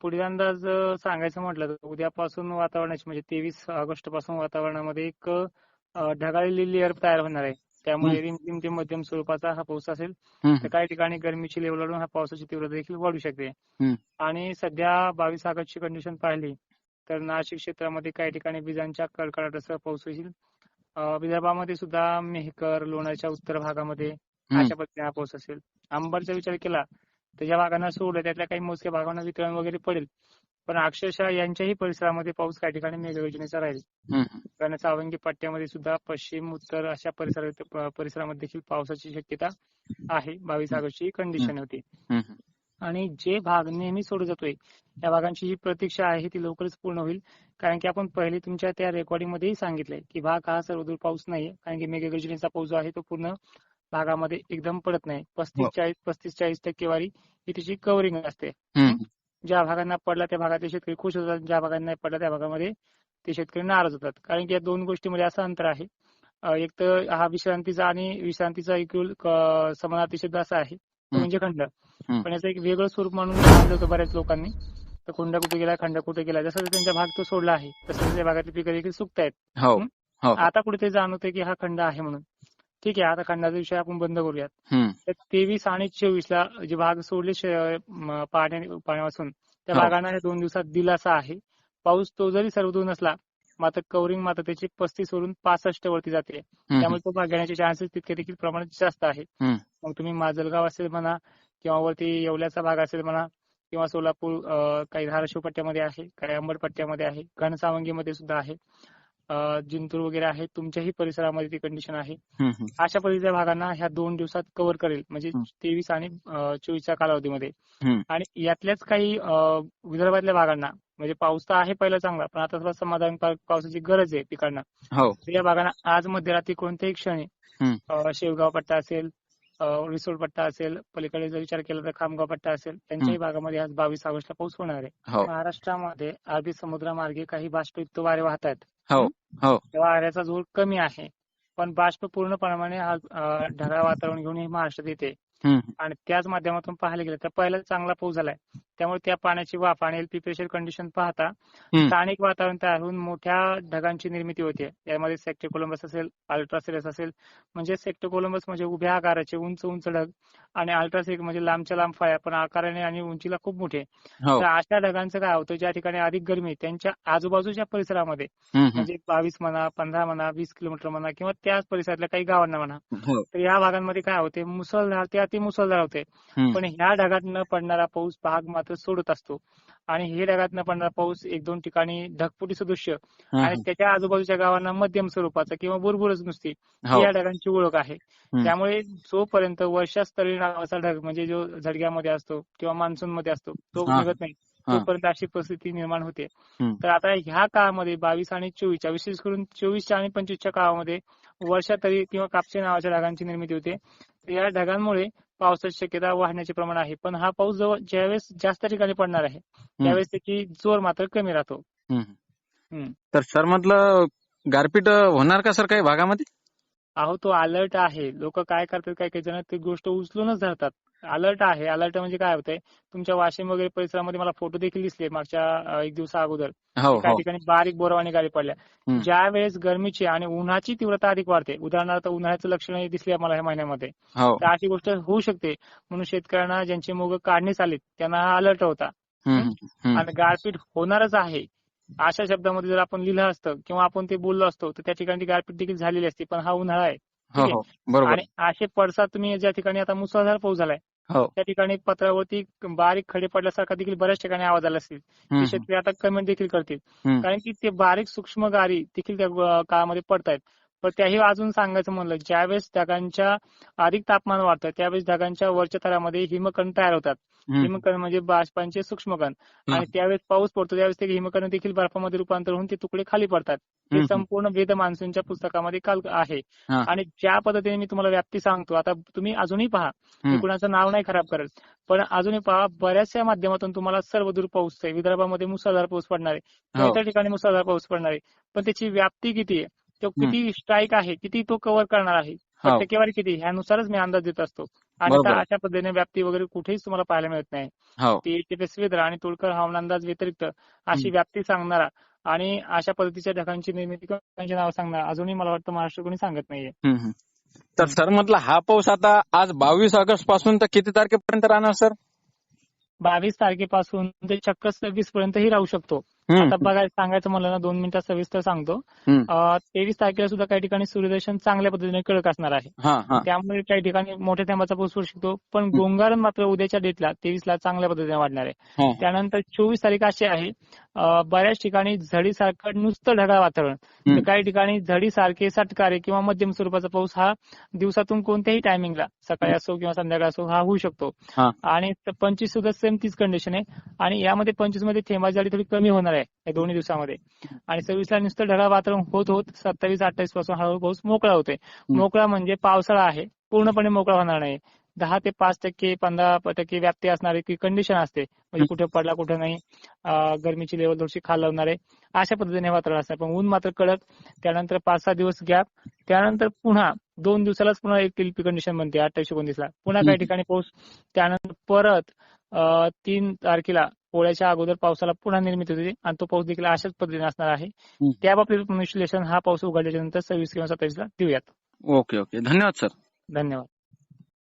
पुढील अंदाज सांगायचं म्हटलं तर उद्यापासून वातावरणाची म्हणजे तेवीस ऑगस्टपासून वातावरणामध्ये एक ढगाळलेली लेअर तयार होणार आहे त्यामुळे रिमझिम ते मध्यम स्वरूपाचा हा पाऊस असेल. तर काही ठिकाणी गरमीची लेवल वाढून हा पावसाची तीव्रता देखील वाढू शकते. आणि सध्या बावीस ऑगस्टची कंडिशन पाहिली तर नाशिक क्षेत्रामध्ये काही ठिकाणी विजांच्या कडकडाटासह पाऊस होईल विदर्भामध्ये सुद्धा मेहकर लोणारच्या उत्तर भागामध्ये. अशा पद्धतीने हा पाऊस असेल अंबरचा विचार केला तर ज्या भागांना सोडलं त्यातल्या काही मोजक्या भागांना वितरण वगैरे पडेल. पण अक्षरशः यांच्याही परिसरामध्ये पाऊस काही ठिकाणी मेघगर्जनेचा राहील. कारण सावंगी पट्ट्यामध्ये सुद्धा पश्चिम उत्तर अशा परिसरात प- परिसरामध्ये देखील पावसाची शक्यता आहे. बावीस ऑगस्टची कंडिशन होती. आणि जे भाग नेहमी सोडत जातोय या भागांची जी प्रतीक्षा आहे ती लवकरच पूर्ण होईल. कारण की आपण पहिले तुमच्या त्या रेकॉर्डिंग मध्येही सांगितलंय की भाग हा सर्वदूर पाऊस नाहीये. कारण की मेघगर्जनेचा पाऊस जो आहे तो पूर्ण भागामध्ये एकदम पडत नाही पस्तीस हो. चाळीस पस्तीस चाळीस टक्केवारी ही तिची कव्हरिंग असते. ज्या भागांना पडला त्या भागातले शेतकरी खुश होतात ज्या भागांना नाही पडला त्या भागामध्ये ते शेतकरी नाराज होतात कारण की या दोन गोष्टीमध्ये असं अंतर आहे एक तर हा विश्रांतीचा आणि विश्रांतीचा इक्वल समानार्थी शब्द असा आहे तो. म्हणजे खंड. पण याचं एक वेगळं स्वरूप म्हणून मानलं होतं बऱ्याच लोकांनी तर खंड कुठे गेला खंड कुठे गेला जसं त्यांचा भाग तो सोडला आहे तसं त्या भागातली पिकं देखील सुकतायत हो. हो आता कुठेतरी जाणवतंय की हा खंड आहे म्हणून ठीक आहे आता खंडाचा विषय आपण बंद करूयात. तर तेवीस आणि चोवीस ला जे भाग सोडले पाण्यापासून त्या हो. भागांना दोन दिवसात दिलासा आहे पाऊस तो जरी सर्वदूर नसला मात्र कव्हरिंग मात्र त्याची पस्तीस वरून पासष्ट वरती जाते. त्यामुळे तो भाग घेण्याचे चान्सेस तितके देखील प्रमाणात जास्त आहे. मग तुम्ही माजलगाव असेल म्हणा किंवा वरती येवल्याचा भाग असेल म्हणा किंवा सोलापूर काही धाराशिव पट्ट्यामध्ये आहे काही अंबड पट्ट्यामध्ये आहे घनसावंगीमध्ये सुद्धा आहे जिंतूर वगैरे आहे तुमच्याही परिसरामध्ये ती कंडिशन आहे. अशा पद्धतीच्या भागांना ह्या दोन दिवसात कव्हर करेल म्हणजे. तेवीस आणि चोवीसच्या कालावधीमध्ये. आणि यातल्याच काही विदर्भातल्या भागांना म्हणजे पाऊस तर आहे पहिला चांगला पण आता थोडा समाधान पावसाची गरज आहे पिकांना. हो. या भागांना आज मध्यरात्री कोणत्याही क्षणी शेवगाव पट्टा असेल रिसोड पट्टा असेल पलीकडे जर विचार केला तर खामगाव पट्टा असेल त्यांच्याही भागामध्ये आज बावीस ऑगस्टला पाऊस होणार आहे. हो. महाराष्ट्रामध्ये अरबी समुद्रामार्गे काही बाष्पयुक्त वारे वाहत आहेत हो हो? त्या वाऱ्याचा जोर कमी आहे. पण बाष्प पूर्णपणाने हा अं, ढगाळ वातावरण घेऊन हे महाराष्ट्रात येते. आणि त्याच माध्यमातून पाहायला गेलं तर पहिलाच चांगला पाऊस झालाय. त्यामुळे त्या पाण्याची वाफ आणि एलपी प्रेशर कंडिशन पाहता. स्थानिक वातावरण तयार होऊन मोठ्या ढगांची निर्मिती होते. यामध्ये सेक्टर कोलंबस असेल अल्ट्रासिरस असेल म्हणजे सेक्टर कोलंबस म्हणजे उभ्या आकाराचे उंच उंच ढग आणि अल्ट्रासिक म्हणजे लांबच्या लांब फळ्या पण आकाराने आणि उंचीला खूप मोठे. हो. तर अशा ढगांचं काय होतं? ज्या ठिकाणी अधिक गरमी त्यांच्या आजूबाजूच्या परिसरामध्ये. म्हणजे बावीस म्हणा पंधरा म्हणा वीस किलोमीटर म्हणा किंवा त्याच परिसरातल्या काही गावांना म्हणा हो. तर या भागांमध्ये काय होते? मुसळधार ते मुसळधार होते. पण ह्या ढगात न पडणारा पाऊस भाग मात्र सोडत असतो आणि हे ढगात न पडणारा पाऊस एक दोन ठिकाणी ढगफुटी सदृश्य आणि. त्याच्या आजूबाजूच्या गावांना मध्यम स्वरूपाचा किंवा बुरबुरच नुसती ही या ढगांची ओळख आहे. त्यामुळे जोपर्यंत वर्षास्तरी नावाचा ढग म्हणजे जो झडग्यामध्ये असतो किंवा मान्सून मध्ये असतो तो. निघत नाही. तोपर्यंत अशी परिस्थिती निर्माण होते. तर आता ह्या काळामध्ये बावीस आणि चोवीसच्या विशेष करून चोवीसच्या आणि पंचवीसच्या काळामध्ये वर्षातरी किंवा कापसे नावाच्या ढगांची निर्मिती होते. तर या ढगांमुळे पावसाची शक्यता वाढण्याचे प्रमाण आहे. पण हा पाऊस जवळ ज्यावेळेस जास्त ठिकाणी पडणार आहे त्यावेळेस त्याची जोर मात्र कमी राहतो. तर सर म्हटलं गारपीट होणार का सर काही भागामध्ये? अहो तो अलर्ट आहे. लोक काय करतात काही काही जण ती गोष्ट उचलूनच धरतात. अलर्ट आहे. अलर्ट म्हणजे काय होतंय? तुमच्या वाशिम वगैरे परिसरामध्ये मला फोटो देखील दिसले मागच्या एक दिवसा अगोदर. हो काही हो. ठिकाणी बारीक बोरवाणी गाडी पडल्या. ज्या वेळेस गरमीची आणि उन्हाची तीव्रता अधिक वाढते उदाहरणार्थ उन्हाळ्याचं लक्षण दिसले मला या महिन्यामध्ये हो. तर अशी गोष्ट होऊ शकते. म्हणून शेतकऱ्यांना ज्यांची मुग काढणीस आलीत त्यांना हा अलर्ट होता. आणि गारपीट होणारच आहे. अशा शब्दामध्ये जर आपण लिहिलं असतं किंवा आपण ते बोललो असतो तर त्या ठिकाणी गारपीट देखील झालेली असती पण हा उन्हाळा आहे. हो हो. बरोबर. आणि असे पडसाद तुम्ही ज्या ठिकाणी आता मुसळधार पाऊस झालाय हो. त्या ठिकाणी पत्रावरती बारीक खडे पडल्यासारखा देखील बऱ्याच ठिकाणी आवाज आला असेल. हम्म. ते शेतकरी आता कमेंट देखील करतील. कारण की ते बारीक सूक्ष्म गारी देखील त्या काळामध्ये पडतायत. पण त्याही अजून सांगायचं म्हणलं ज्यावेळेस ढगांच्या अधिक तापमान वाढतं त्यावेळेस ढगांच्या वरच्या थरामध्ये हिमकण तयार होतात. हिमकण म्हणजे बाष्पांचे सूक्ष्मकण आणि त्यावेळेस पाऊस पडतो त्यावेळेस ते हिमकण देखील बर्फामध्ये रूपांतर होऊन ते तुकडे खाली पडतात हे. संपूर्ण वेद मान्सूनच्या पुस्तकामध्ये काल आहे. आणि ज्या पद्धतीने मी तुम्हाला व्याप्ती सांगतो आता तुम्ही अजूनही पहा मी. कुणाचं नाव नाही खराब करत पण अजूनही पहा बऱ्याचशा माध्यमातून तुम्हाला सर्वदूर पाऊस आहे विदर्भामध्ये मुसळधार पाऊस पडणार आहे हो. इतर ठिकाणी मुसळधार पाऊस पडणार आहे पण त्याची व्याप्ती किती आहे तो किती स्ट्राईक आहे किती तो कव्हर करणार आहे हो. टक्केवारी किती? ह्यानुसारच मी अंदाज देत असतो. आणि अशा पद्धतीने व्याप्ती वगैरे कुठेच तुम्हाला पाहायला मिळत नाही. हो. ती एचएफएस वेदर आणि तुळकर हवामान अंदाज व्यतिरिक्त अशी. व्याप्ती सांगणारा आणि अशा पद्धतीच्या ढगांची निर्मिती नाव सांगणारा अजूनही मला वाटतं महाराष्ट्र कोणी सांगत नाहीये. तर सर म्हटलं हा पाऊस आता आज बावीस ऑगस्टपासून तर किती तारखेपर्यंत राहणार सर? बावीस तारखेपासून ते चक्क सव्वीस पर्यंतही राहू शकतो. आता बघा सांगायचं म्हणलं ना दोन मिनिटात सविस्तर सांगतो. तेवीस तारखेला सुद्धा काही ठिकाणी सूर्यदर्शन चांगल्या पद्धतीने कडक असणार आहे. त्यामुळे काही ठिकाणी मोठ्या थेंबाचा पाऊस पडू शकतो पण गोंगारण मात्र उद्याच्या डेटला तेवीस ला चांगल्या पद्धतीने वाढणार आहे. त्यानंतर चोवीस तारीख अशी आहे बऱ्याच ठिकाणी झडीसारखं नुसतं ढगाळ वातावरण. तर. काही ठिकाणी झडीसारखे सटकारे किंवा मध्यम स्वरूपाचा पाऊस हा दिवसातून कोणत्याही टायमिंगला सकाळी असो किंवा संध्याकाळी असो हा होऊ शकतो. आणि पंचवीस सुद्धा सेम तीच कंडिशन आहे. आणि यामध्ये पंचवीसमध्ये थेंबा जाडी थोडी कमी होणार आहे या दोन्ही दिवसामध्ये. आणि सव्वीस ला नुसतं ढगाळ वातावरण होत होत सत्तावीस अठ्ठावीसपासून हळूहळू पाऊस मोकळा होतोय. मोकळा म्हणजे पावसाळा आहे. पूर्णपणे मोकळा होणार नाही. दहा ते पाच टक्के पंधरा टक्के व्याप्ती असणारी कंडिशन असते. म्हणजे कुठे पडला कुठे नाही गरमीची लेवल थोडीशी खालवणार आहे अशा पद्धतीने वातावरण असणार पण ऊन मात्र कडक त्यानंतर पाच सहा दिवस गॅप त्यानंतर पुन्हा दोन दिवसालाच पुन्हा एक टिल्पी कंडिशन बनते अठ्ठावीस एकोणतीसला. पुन्हा काही. ठिकाणी पाऊस त्यानंतर परत तीन तारखेला पोळ्याच्या अगोदर पावसाला पुन्हा निर्मिती होते आणि तो पाऊस देखील अशाच पद्धतीने असणार आहे. त्या बाबतीत विश्लेषण हा पाऊस उघडल्याच्या नंतर सव्वीस किंवा सत्तावीसला देऊयात. Okay okay. धन्यवाद सर. धन्यवाद.